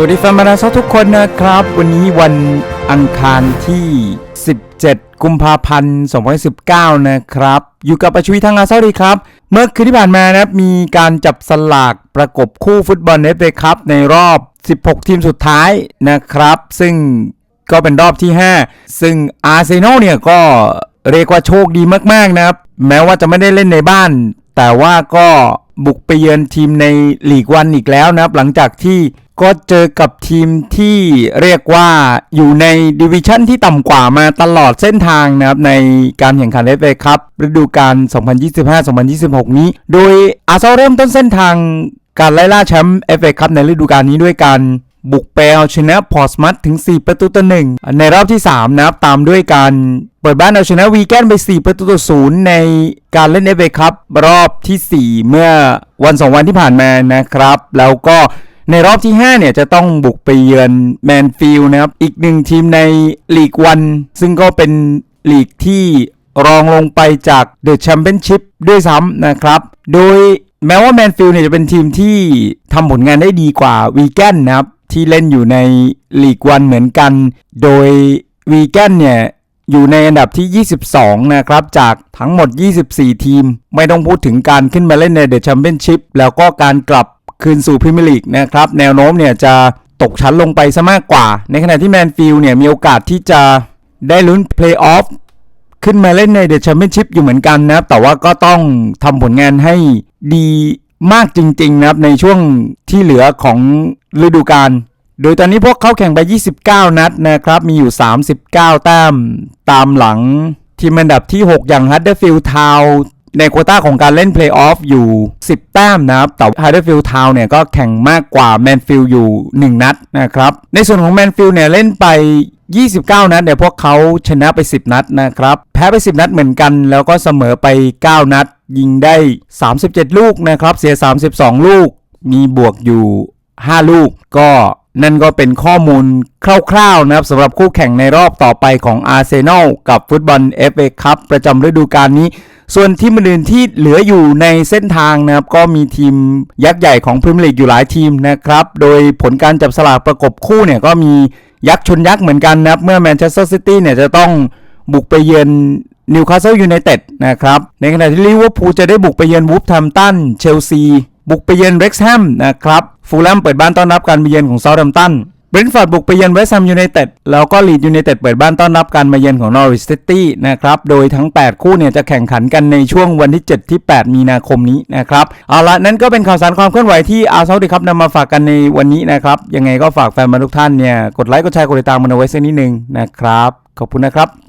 สวัสดีแฟนบอลทุกคนนะครับ วันนี้วันอังคารที่ 17 กุมภาพันธ์ 2019 นะครับ อยู่กับประชุยทางอาซาดีครับ เมื่อคืนที่ผ่านมานะครับมีการจับสลากประกบคู่ฟุตบอลเอฟเอคัพในรอบ 16 ทีมสุดท้ายนะครับ ซึ่งก็เป็นรอบที่ 5 ซึ่งอาร์เซนอลเนี่ยก็เรียกว่าโชคดีมาก ๆ นะครับ แม้ว่าจะไม่ได้เล่นในบ้าน แต่ว่าก็บุกไปเยือนทีมในลีกวันอีกแล้วนะครับ หลังจากที่ ก็เจอกับทีมที่เรียกว่าอยู่ในดิวิชั่นที่ต่ำกว่ามาตลอดเส้นทางนะครับในการแข่งขัน FA ครับฤดูกาล 2025-2026 นี้ โดยอาร์เซนอลเริ่มต้นเส้นทางการไล่ล่าแชมป์ FA ครับในฤดูกาลนี้ด้วยการบุกไปเอาชนะพอสมัตถึง 4 ประตูต่อหนึ่งในรอบที่ 3 นะครับ ตามด้วยการเปิดบ้านเอาชนะวีแกนไป 4 ประตูต่อศูนย์ในการเล่นเอฟเอคัพรอบทีสี่ 4 เมื่อวัน 2 วันที่ผ่านมานะครับ แล้วก็ ในรอบที่ 5 เนี่ยจะต้องบุกไปเยือนแมนฟิลด์นะครับ อีกหนึ่งทีมในลีกวัน ซึ่งก็เป็นลีกที่รองลงไปจากเดอะแชมเปี้ยนชิพด้วยซ้ำนะครับ โดยแม้ว่าแมนฟิลด์เนี่ยจะเป็นทีมที่ทำผลงานได้ดีกว่าวีแกนนะครับ ที่เล่นอยู่ในลีกวันเหมือนกัน โดยวีแกนเนี่ยอยู่ในอันดับที่ 22 นะครับ จากทั้งหมด 24 ทีม ไม่ต้องพูดถึงการขึ้นมาเล่นในเดอะแชมเปี้ยนชิพแล้วก็การกลับ คืนสู่พรีเมียร์ลีกนะครับ แนวโน้มเนี่ยจะตกชั้นลงไปซะมากกว่า ในขณะที่แมนฟิลเนี่ยมีโอกาสที่จะได้ลุ้นเพลย์ออฟขึ้นมาเล่นในเดอะแชมเปี้ยนชิพอยู่เหมือนกันนะครับ แต่ว่าก็ต้องทำผลงานให้ดีมากจริงๆนะครับ ในช่วงที่เหลือของฤดูกาลโดยตอนนี้พวกเขาแข่งไป 29 นัดนะครับ มีอยู่ 39 แต้ม ตามหลังทีมอันดับที่ 6 อย่าง Huddersfield Town ในโควต้าของการเล่นเพลย์ออฟอยู่ 10 แต้มนะครับ แต่ Huddersfield Town เนี่ยก็แข่งมากกว่าแมนฟิลด์อยู่ 1 นัดนะครับ ในส่วนของแมนฟิลด์เนี่ยเล่นไป 29 นัดเนี่ยพวกเขาชนะไป 10 นัดนะครับ แพ้ไป 10 นัดเหมือนกัน แล้วก็เสมอไป 9 นัด ยิงได้ 37 ลูกนะครับ เสีย 32 ลูก มีบวกอยู่ 5 ลูกก็นั่นก็เป็นข้อมูลคร่าวๆนะครับสำหรับคู่แข่งในรอบต่อไปของอาร์เซนอลกับฟุตบอล FA คัพประจำฤดูกาลนี้ ส่วนทีมอื่นที่เหลืออยู่ในเส้นทางนะครับก็มีทีมยักษ์ใหญ่ของพรีเมียร์ลีกอยู่หลายทีมนะครับ โดยผลการจับสลากประกบคู่เนี่ยก็มียักษ์ชนยักษ์เหมือนกันนะครับ เมื่อแมนเชสเตอร์ซิตี้เนี่ยจะต้องบุกไปเยือนนิวคาสเซิลยูไนเต็ดนะครับ ในขณะที่ลิเวอร์พูลจะได้บุกไปเยือนวูฟแฮมตันเชลซีบุกไปเยือนเร็กซ์แฮมนะครับฟูลแลมเปิดบ้านต้อนรับการมาเยือนของเซาท์แฮมตัน บรนฟอร์ดบุกไปเยือนเวสต์แฮมยูไนเต็ดแล้วก็ลีดยูไนเต็ดเปิดบ้านต้อนรับการมาเยือนของนอริสซิตี้นะครับ โดยทั้ง 8 คู่เนี่ยจะแข่งขันกันในช่วงวันที่ 7 ที่ 8 มีนาคมนี้นะครับ เอาละนั่นก็เป็นข่าวสารความเคลื่อนไหวที่อาร์เซนอลดีครับนำมาฝากกันในวันนี้นะครับ ยังไงก็ฝากแฟนบอลทุกท่านเนี่ยกดไลค์กดแชร์กดติดตามมันเอาไว้สักนิดนึงนะครับ ขอบคุณนะครับ